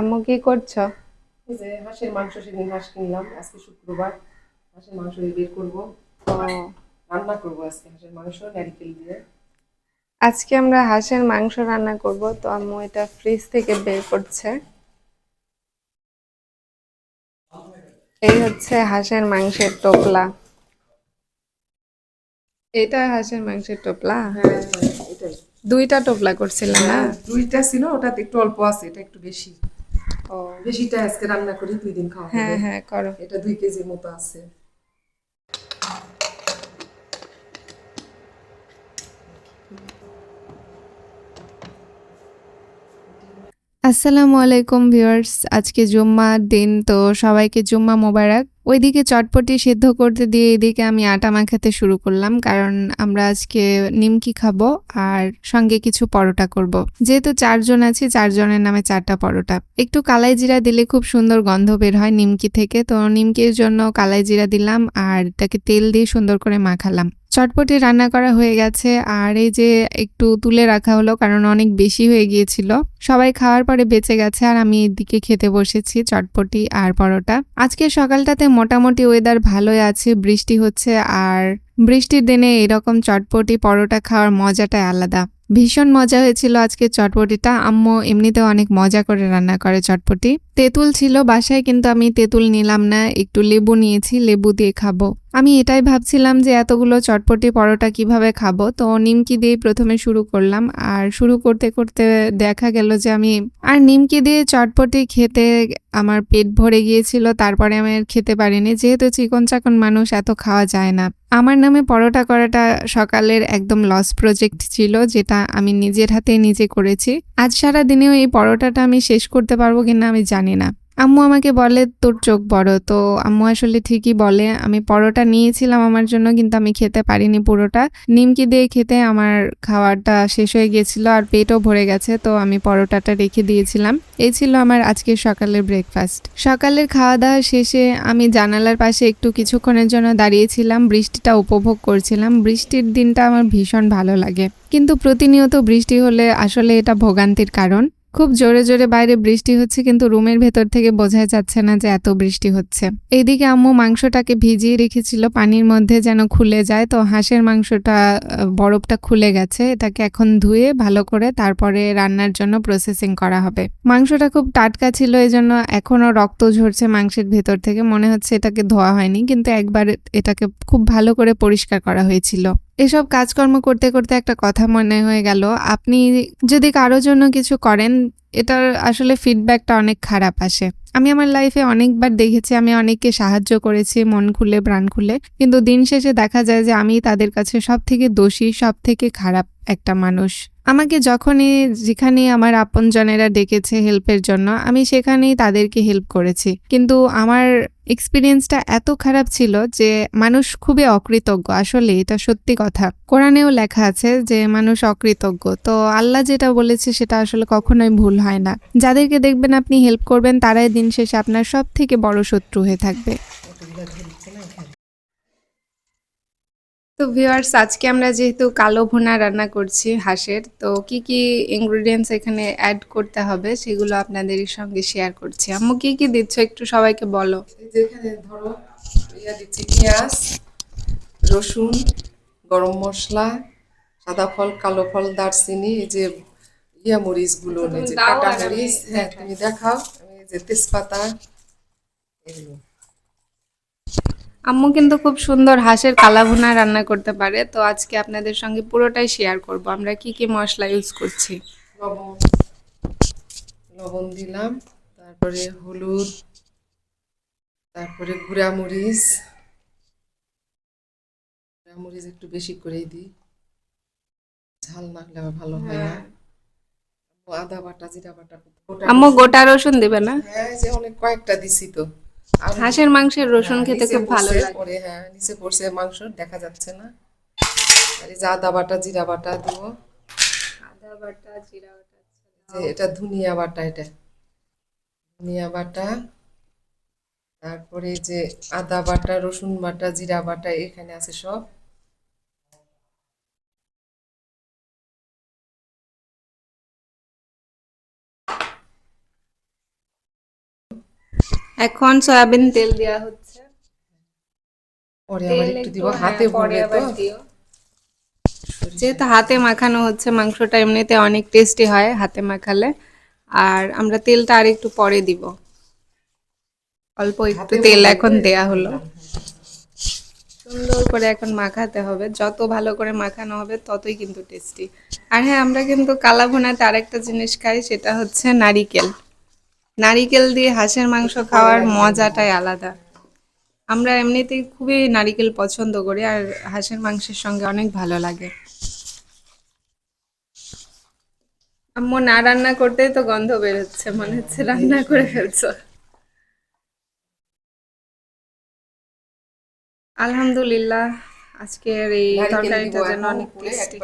আম্মু কি করছ? এই যে হাঁসের মাংস সেদিন হাঁস কিনলাম আজকে শুক্রবার। হাঁসের মাংস বের করব। রান্না করব আজকে হাঁসের মাংস নারিকেল দিয়ে। আজকে আমরা হাঁসের মাংস রান্না করব তো আম্মু এটা ফ্রিজ থেকে বের করছে। এই হচ্ছে হাঁসের মাংসের টোপলা। এটা হাঁসের মাংসের টোপলা? হ্যাঁ দুইটা টোপলা করছিলাম না? হ্যাঁ, দুইটা ছিল ওটাতে একটু অল্প আছে এটা একটু বেশি। বেশিটা আজকে রান্না করি দুই দিন খাওয়া হ্যাঁ হ্যাঁ করো। এটা দুই কেজির মতো আছে। আসসালামু আলাইকুম ভিউয়ার্স আজকে জুম্মার দিন তো সবাইকে জুম্মা মোবারক। ওইদিকে চটপটি সেদ্ধ করতে দিয়ে এদিকে আমি আটা মাখাতে শুরু করলাম, কারণ আমরা আজকে নিমকি খাব আর সঙ্গে কিছু পরোটা করব। যেহেতু চারজন আছি, চারজনের নামে চারটা পরোটা একটু কালাই জিরা দিলে খুব সুন্দর গন্ধ বের হয় নিমকি থেকে, তো নিমকির জন্য কালাই জিরা দিলাম আর তাকে তেল দিয়ে সুন্দর করে মাখালাম চটপটি রান্না করা হয়ে গেছে আর এই যে একটু তুলে রাখা হলো কারণ অনেক বেশি হয়ে গিয়েছিল। সবাই খাওয়ার পরে বেঁচে গেছে আর আমি এদিকে খেতে বসেছি চটপটি আর পরোটা। আজকে সকালটাতে মোটামুটি ওয়েদার ভালোই আছে, বৃষ্টি হচ্ছে আর বৃষ্টির দিনে এরকম চটপটি পরোটা খাওয়ার মজাটাই আলাদা। ভীষণ মজা হয়েছিল আজকে চটপটিটা। আম্মু এমনিতেও অনেক মজা করে রান্না করে চটপটি। তেঁতুল ছিল বাসায়, কিন্তু আমি তেঁতুল নিলাম না। একটু লেবু নিয়েছি, লেবু দিয়ে খাব। আমি এটাই ভাবছিলাম যে এতগুলো চটপটি পরোটা কীভাবে খাব। তো নিমকি দিয়ে প্রথমে শুরু করলাম। আর শুরু করতে করতে দেখা গেল যে আমি আর নিমকি দিয়ে চটপটি খেতে আমার পেট ভরে গিয়েছিল। তারপরে আমি খেতে পারিনি। যেহেতু চিকন চাকন মানুষ, এত খাওয়া যায় না। আমার নামে পরোটা করাটা সকালের একদম লস প্রজেক্ট ছিল, যেটা আমি নিজের হাতে নিজে করেছি। আজ সারা দিনেও এই পরোটাটা আমি শেষ করতে পারব কিনা আমি জানি না। আম্মু আমাকে বলে, তোর চোখ বড়। তো আম্মু আসলে ঠিকই বলে, আমি পরোটা নিয়েছিলাম আমার জন্য, কিন্তু আমি খেতে পারিনি পুরোটা। নিমকি দিয়ে খেতে আমার খাওয়াটা শেষ হয়ে গিয়েছিল আর পেটও ভরে গেছে, তো আমি পরোটাটা রেখে দিয়েছিলাম। এই ছিল আমার আজকের সকালের ব্রেকফাস্ট সকালের খাওয়া দাওয়া শেষে আমি জানালার পাশে একটু কিছুক্ষণের জন্য দাঁড়িয়েছিলাম, বৃষ্টিটা উপভোগ করছিলাম। বৃষ্টির দিনটা আমার ভীষণ ভালো লাগে। কিন্তু প্রতিনিয়ত বৃষ্টি হলে আসলে এটা ভোগান্তির কারণ। খুব জোরে জোরে বাইরে বৃষ্টি হচ্ছে, কিন্তু রুমের ভেতর থেকে বোঝাই যাচ্ছে না যে এত বৃষ্টি হচ্ছে। এইদিকে আম্মু মাংসটাকে ভিজিয়ে রেখেছিল, পানির মধ্যে যেন খুলে যায়। তো হাঁসের মাংসটা বরফটা খুলে গেছে, এটাকে এখন ধুয়ে ভালো করে তারপরে রান্নার জন্য প্রসেসিং করা হবে। মাংসটা খুব টাটকা ছিল এই জন্য এখনও রক্ত ঝরছে মাংসের ভেতর থেকে। মনে হচ্ছে এটাকে ধোয়া হয়নি, কিন্তু একবার এটাকে খুব ভালো করে পরিষ্কার করা হয়েছিল। এসব কাজকর্ম করতে করতে একটা কথা মনে হয়ে গেল। আপনি যদি কারও জন্য কিছু করেন, এটার আসলে ফিডব্যাকটা অনেক খারাপ আসে। আমি আমার লাইফে অনেকবার দেখেছি, আমি অনেককে সাহায্য করেছি, মন খুলে, প্রাণ খুলে। কিন্তু দিন শেষে দেখা যায় যে আমি তাদের কাছে সব থেকে দোষী সব থেকে খারাপ একটা মানুষ। আমাকে যখনই যেখানে আমার আপনজনেরা ডেকেছে হেল্পের জন্য, আমি সেখানেই তাদেরকে হেল্প করেছি। কিন্তু আমার এক্সপিরিয়েন্সটা এত খারাপ ছিল যে মানুষ খুবই অকৃতজ্ঞ, আসলে এটা সত্যি কথা। কোরআনেও লেখা আছে যে মানুষ অকৃতজ্ঞ। তো আল্লাহ যেটা বলেছে সেটা আসলে কখনোই ভুল হয় না। যাদেরকে দেখবেন আপনি হেল্প করবেন, তারাই দিন শেষে আপনার সব থেকে বড় শত্রু হয়ে থাকবে। তো ভিউয়ার্স আজকে আমরা যেহেতু কালো ভুনা রান্না করছি হাঁসের তো কি কি ইনগ্রেডিয়েন্টস এখানে অ্যাড করতে হবে সেগুলো আপনাদের সঙ্গে শেয়ার করছি। আম্মু কি কি দিচ্ছ একটু সবাইকে বলো। এই যে এখানে ধরো ইয়া দিচ্ছি পেঁয়াজ রসুন গরম মশলা সাদা ফল কালো ফল দারচিনি এই যে ইয়া মরিচগুলো এই যে কাটা মরিচ হ্যাঁ তুমি দেখাও। যে তেজপাতা এগুলো আম্মু কিন্তু খুব সুন্দর হাঁসের কালা ভুনা রান্না করতে পারে তো আজকে আপনাদের সঙ্গে পুরোটাই শেয়ার করব। আমরা কি কি মশলা ইউজ করছি? লবণ লবণ দিলাম তারপরে হলুদ তারপরে গুঁড়া মরিচ গুঁড়া মরিচ একটু বেশি করেই দিই। ঝাল না হলে ভালো হয় না। আদা বাটা জিরা বাটা আম্মু গোটা রসুন দেবে না? হ্যাঁ যে অনেক কয়েকটা দিছি তো। হাঁসের মাংসের রসুন হ্যাঁ, খেতে নিচে খুব ভালো লাগে। হ্যাঁ নিচে পড়ছে মাংস দেখা যাচ্ছে না। আর এই যে আদা বাটা জিরা বাটা দিব। আদা বাটা জিরা বাটা এটা ধনিয়া বাটা এটা। ধনিয়া বাটা তারপরে যে আদা বাটা রসুন বাটা জিরা বাটা এখানে আছে সব। এখন সয়াবিন তেল দেওয়া হচ্ছে। পরে আবার একটু দিব হাতে হ্যাঁ, পরে তো। আবার দিও। যেহেতু হাতে মাখানো হচ্ছে মাংসটা এমনিতে অনেক টেস্টি হয় হাতে মাখালে। আর আমরা তেলটা আর একটু পরে দিব। অল্প একটু তেল এখন দেয়া হলো। সুন্দর করে এখন মাখাতে হবে। যত ভালো করে মাখানো হবে ততই কিন্তু টেস্টি আর হ্যাঁ আমরা কিন্তু কালা ভুনাতে আরেকটা জিনিস খাই সেটা হচ্ছে নারিকেল। নারিকেল দিয়ে হাঁসের মাংস খাওয়ার মজাটাই আলাদা। আমরা এমনিতেই খুবই নারিকেল পছন্দ করি আর হাঁসের মাংসের সঙ্গে অনেক ভালো লাগে। আম্মু না রান্না করতেই তো গন্ধ বেরোচ্ছে মনে হচ্ছে রান্না করে ফেলছো। আলহামদুলিল্লাহ আজকের এই তরকারিটা যেন অনেক টেস্টি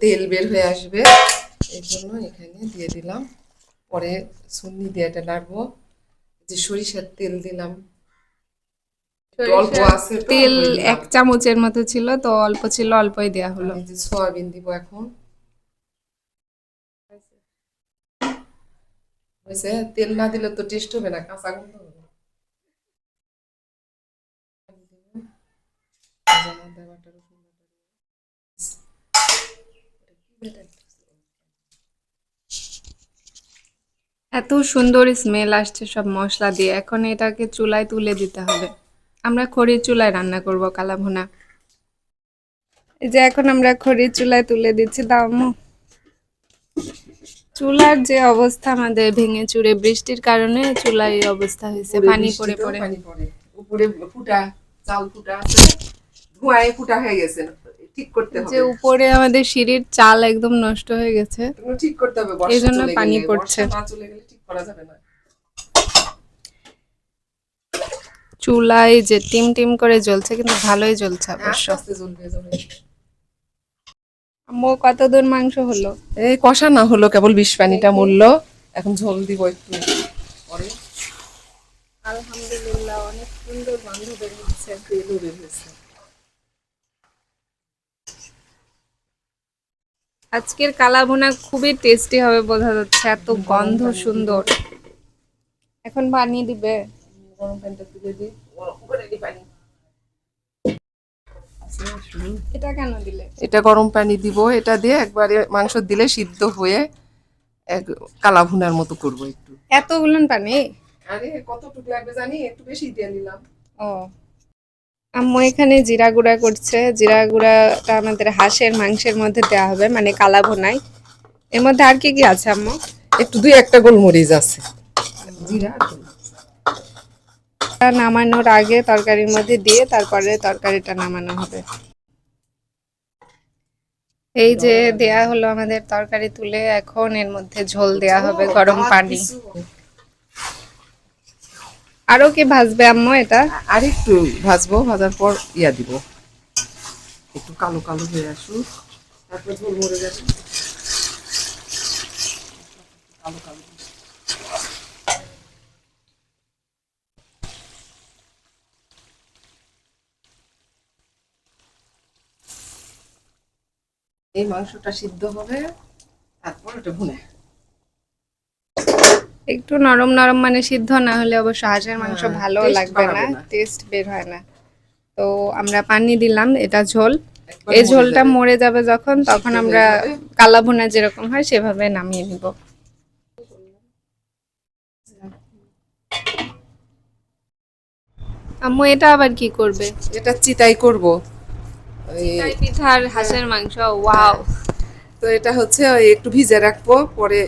তেল বের হয়ে আসবে। এই জন্য এখানে দিয়ে দিলাম। পরে সুন্নি দিয়ে এটা নাড়বো। যে সরিষার তেল দিলাম। অল্প আছে তেল এক চামচের মতো ছিল তো অল্প ছিল অল্পই দেওয়া হলো। এই যে সয়াবিন দিব এখন। হয়েছে তেল না দিলে তো টেস্ট হবে না কাঁচা গন্ধ হবে যেমন দেওয়াটা রসুন বাটা এত সুন্দর স্মেল আসছে সব মশলা দিয়ে। এখন এটাকে চুলায় তুলে দিতে হবে। আমরা খড়ির চুলায় রান্না করব কালা ভুনা এই যে এখন আমরা খড়ির চুলায় তুলে দিচ্ছি দামু চুলার যে অবস্থা আমাদের ভেঙে চুরে বৃষ্টির কারণে চুলায় এই অবস্থা হয়েছে। পানি পড়ে পড়ে। উপরে ফুটা চাল ফুটা ধোঁয়ায় ফুটা হয়ে গেছে। ঠিক করতে যে উপরে আমাদের সিঁড়ির চাল একদম নষ্ট হয়ে গেছে। ঠিক করতে হবে। বর্ষা এই জন্য পানি পড়ছে। চলে গেলে করা যাবে না। চুলায় যে টিম টিম করে জ্বলছে কিন্তু ভালোই জ্বলছে হ্যাঁ, অবশ্য। আস্তে আস্তে জ্বলবে জ্বলবে। আম্মু কতদূর মাংস হলো? এই কষা না হলো কেবল বিষ পানিটা মূল্য। এখন ঝোল দিব একটু। পরে। আলহামদুলিল্লাহ অনেক সুন্দর গন্ধ বের হচ্ছে। তেলও বের হয়েছে। আজকের কালা ভুনা খুবই টেস্টি হবে বোঝা যাচ্ছে এত গন্ধ সুন্দর। এখন বানিয়ে দিবে। এটা কেন দিলে? এটা গরম পানি দিব এটা দিয়ে একবারে মাংস দিলে সিদ্ধ হয়ে এক কালা ভুনার মতো করব একটু। এতগুলো পানি? আরে কতটুকু লাগবে জানি? একটু বেশি দিয়ে নিলাম। ও। আম্মু এখানে জিরা গুঁড়া করছে। জিরা গুঁড়াটা আমাদের হাঁসের মাংসের মধ্যে দেওয়া হবে মানে কালা ভুনাই। এর মধ্যে আর কি কি আছে আম্মু? একটু দুই একটা গোলমরিচ আছে। জিরা নামানোর আগে তরকারির মধ্যে দিয়ে তারপরে তরকারিটা নামানো হবে। এই যে দেয়া হলো আমাদের তরকারি তুলে এখন এর মধ্যে ঝোল দেয়া হবে গরম পানি? আরও কি ভাজবে আম্মু এটা? আর একটু ভাজবো, ভাজার পর ইয়া দিব। একটু কালো কালো হয়ে আসুক, তারপর এই মাংসটা সিদ্ধ হবে, তারপর ওটা ভুনে। একটু নরম নরম মানে সিদ্ধ না হলে অবশ্য হাঁসের মাংস হ্যাঁ, ভালো লাগবে না টেস্ট বের হয় না। তো আমরা পানি দিলাম এটা ঝোল। এই ঝোলটা মরে যাবে যখন তখন আমরা হয়ে কালা ভুনা যেরকম হয় সেভাবে নামিয়ে নিব। আম্মু এটা আবার কি করবে? এটা চিতাই করব। পিঠার হাঁসের মাংস ওয়াও। তো এটা হচ্ছে একটু ভিজে রাখব পরে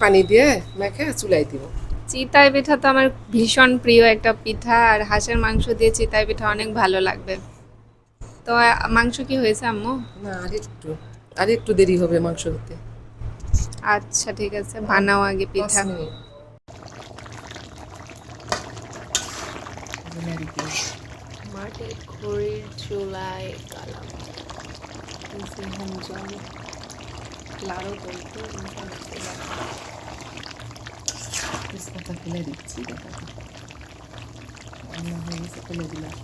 পানি দিয়ে মেখে চুলাই দিব। চিতাই পিঠা তো আমার ভীষণ প্রিয় একটা পিঠা আর হাঁসের মাংস দিয়ে চিতাই পিঠা অনেক ভালো লাগবে। তো মাংস কি হয়েছে আম্মু? না আর একটু আর একটু দেরি হবে মাংস হতে আচ্ছা ঠিক আছে বানাও আগে পিঠা। মাটির খড়ির চুলায় কালাম। জল। লাড়ো বলতে তেজপাতা ফেলে দিচ্ছি দেখা যাক। রান্না হয়ে গেছে ফেলে দিলাম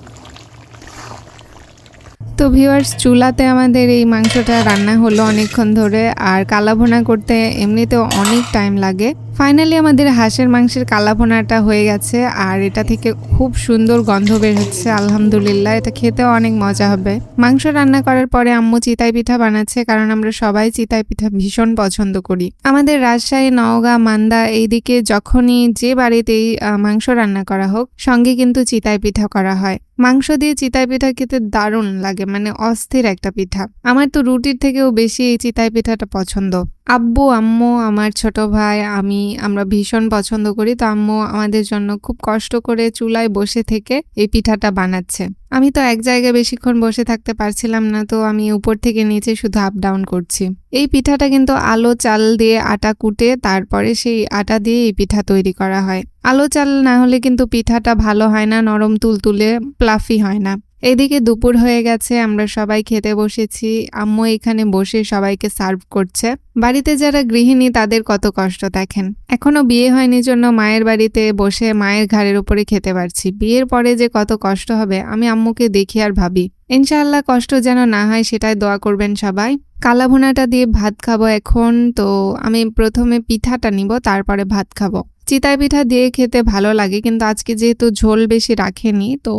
তো ভিওয়ার্স চুলাতে আমাদের এই মাংসটা রান্না হলো অনেকক্ষণ ধরে, আর কালাভোনা করতে এমনিতেও অনেক টাইম লাগে। ফাইনালি আমাদের হাঁসের মাংসের কালাভোনাটা হয়ে গেছে, আর এটা থেকে খুব সুন্দর গন্ধ বের হচ্ছে, আলহামদুলিল্লাহ। এটা খেতেও অনেক মজা হবে। মাংস রান্না করার পরে আম্মু চিতাই পিঠা বানাচ্ছে, কারণ আমরা সবাই চিতাই পিঠা ভীষণ পছন্দ করি। আমাদের রাজশাহী, নওগাঁ, মান্দা এইদিকে যখনই যে বাড়িতেই মাংস রান্না করা হোক, সঙ্গে কিন্তু চিতাই পিঠা করা হয়। মাংস দিয়ে চিতাই পিঠা খেতে দারুণ লাগে মানে অস্থির একটা পিঠা। আমার তো রুটির থেকেও বেশি এই চিতাই পিঠাটা পছন্দ। আব্বু, আম্মু, আমার ছোট ভাই, আমি, আমরা ভীষণ পছন্দ করি। তো আম্মু আমাদের জন্য খুব কষ্ট করে চুলায় বসে থেকে এই পিঠাটা বানাচ্ছে। আমি তো এক জায়গায় বেশিক্ষণ বসে থাকতে পারছিলাম না, তো আমি উপর থেকে নিচে শুধু আপ ডাউন করছি। এই পিঠাটা কিন্তু আলো চাল দিয়ে আটা কুটে তারপরে সেই আটা দিয়ে এই পিঠা তৈরি করা হয়। আলো চাল না হলে কিন্তু পিঠাটা ভালো হয় না, নরম তুলতুলে প্লাফি হয় না। এদিকে দুপুর হয়ে গেছে, আমরা সবাই খেতে বসেছি। আম্মু এখানে বসে সবাইকে সার্ভ করছে। বাড়িতে যারা গৃহিণী, তাদের কত কষ্ট দেখেন। এখনও বিয়ে হয়নি জন্য মায়ের বাড়িতে বসে মায়ের ঘাড়ের উপরে খেতে পারছি। বিয়ের পরে যে কত কষ্ট হবে, আমি আম্মুকে দেখি আর ভাবি। ইনশাআল্লাহ কষ্ট যেন না হয়, সেটাই দোয়া করবেন সবাই। কালা ভুনাটা দিয়ে ভাত খাব এখন, তো আমি প্রথমে পিঠাটা নিব, তারপরে ভাত খাব। চিতাই পিঠা দিয়ে খেতে ভালো লাগে, কিন্তু আজকে যেহেতু ঝোল বেশি রাখেনি, তো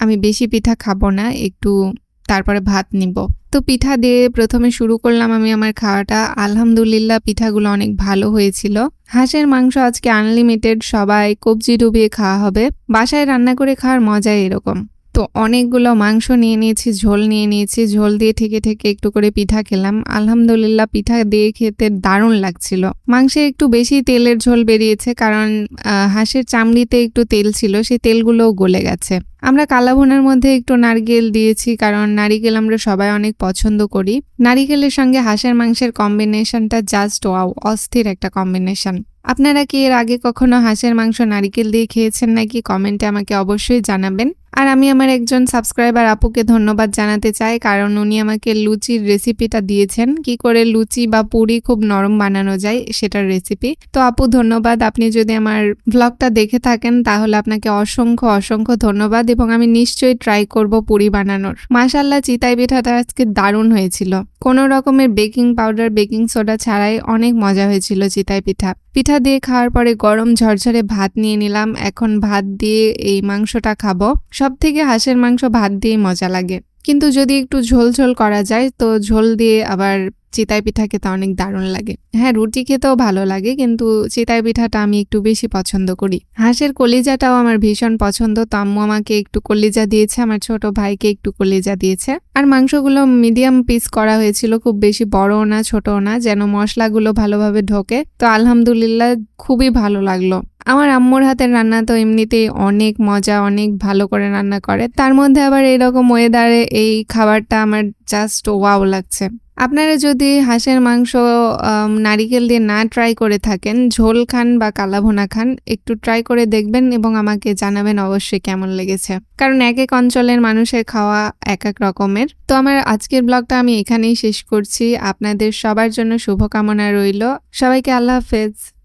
আমি বেশি পিঠা খাব না, একটু তারপরে ভাত নিব। তো পিঠা দিয়ে প্রথমে শুরু করলাম আমি আমার খাওয়াটা। আলহামদুলিল্লাহ পিঠাগুলো অনেক ভালো হয়েছিল। হাঁসের মাংস আজকে আনলিমিটেড সবাই কবজি ডুবিয়ে খাওয়া হবে। বাসায় রান্না করে খাওয়ার মজাই এরকম। তো অনেকগুলো মাংস নিয়ে নিয়েছি, ঝোল নিয়ে নিয়েছি, ঝোল দিয়ে থেকে থেকে একটু করে পিঠা খেলাম। আলহামদুলিল্লাহ পিঠা দিয়ে খেতে দারুণ লাগছিল। মাংসে একটু বেশি তেলের ঝোল বেরিয়েছে কারণ হাঁসের চামড়িতে একটু তেল ছিল, সেই তেলগুলোও গলে গেছে। আমরা কালাভুনার মধ্যে একটু নারকেল দিয়েছি কারণ নারিকেল আমরা সবাই অনেক পছন্দ করি। নারিকেলের সঙ্গে হাঁসের মাংসের কম্বিনেশনটা জাস্ট ওয়াও অস্থির একটা কম্বিনেশন আপনারা কি এর আগে কখনো হাঁসের মাংস নারিকেল দিয়ে খেয়েছেন নাকি কমেন্টে আমাকে অবশ্যই জানাবেন। আর আমি আমার একজন সাবস্ক্রাইবার আপুকে ধন্যবাদ জানাতে চাই, কারণ উনি আমাকে লুচির রেসিপিটা দিয়েছেন। কি করে লুচি বা পুরি খুব নরম বানানো যায় সেটার রেসিপি তো আপু, ধন্যবাদ। আপনি যদি আমার ব্লগটা দেখে থাকেন, তাহলে আপনাকে অসংখ্য অসংখ্য ধন্যবাদ এবং আমি নিশ্চয়ই ট্রাই করব পুরি বানানোর। মাশাল্লাহ চিতাই পিঠাটা আজকে দারুণ হয়েছিল। কোনো রকমের বেকিং পাউডার বেকিং সোডা ছাড়াই অনেক মজা হয়েছিল চিতাই পিঠা। পিঠা দিয়ে খাওয়ার পরে গরম ঝরঝরে ভাত নিয়ে নিলাম। এখন ভাত দিয়ে এই মাংসটা খাব। সব থেকে হাঁসের মাংস ভাত দিয়েই মজা লাগে। কিন্তু যদি একটু ঝোল ঝোল করা যায়, তো ঝোল দিয়ে আবার চিতাই পিঠা খেতে অনেক দারুণ লাগে। হ্যাঁ রুটি খেতেও ভালো লাগে, কিন্তু চিতাই পিঠাটা আমি একটু বেশি পছন্দ করি। হাঁসের কলিজাটাও আমার ভীষণ পছন্দ। তো আম্মু আমাকে একটু কলিজা দিয়েছে, আমার ছোট ভাইকে একটু কলিজা দিয়েছে। আর মাংসগুলো মিডিয়াম পিস করা হয়েছিল, খুব বেশি বড়ও না, ছোটও না, যেন মশলাগুলো ভালোভাবে ঢোকে। তো আলহামদুলিল্লাহ খুবই ভালো লাগল। আমার আম্মুর হাতের রান্না তো এমনিতেই অনেক মজা, অনেক ভালো করে রান্না করে। তার মধ্যে আবার এরকম ওয়েদারে এই খাবারটা আমার জাস্ট ওয়াও লাগছে। আপনারা যদি হাঁসের মাংস নারিকেল দিয়ে না ট্রাই করে থাকেন, ঝোল খান বা কালাভোনা খান, একটু ট্রাই করে দেখবেন এবং আমাকে জানাবেন অবশ্যই কেমন লেগেছে। কারণ এক এক অঞ্চলের মানুষের খাওয়া এক এক রকমের। তো আমার আজকের ব্লগটা আমি এখানেই শেষ করছি। আপনাদের সবার জন্য শুভকামনা রইল। সবাইকে আল্লাহ হাফেজ।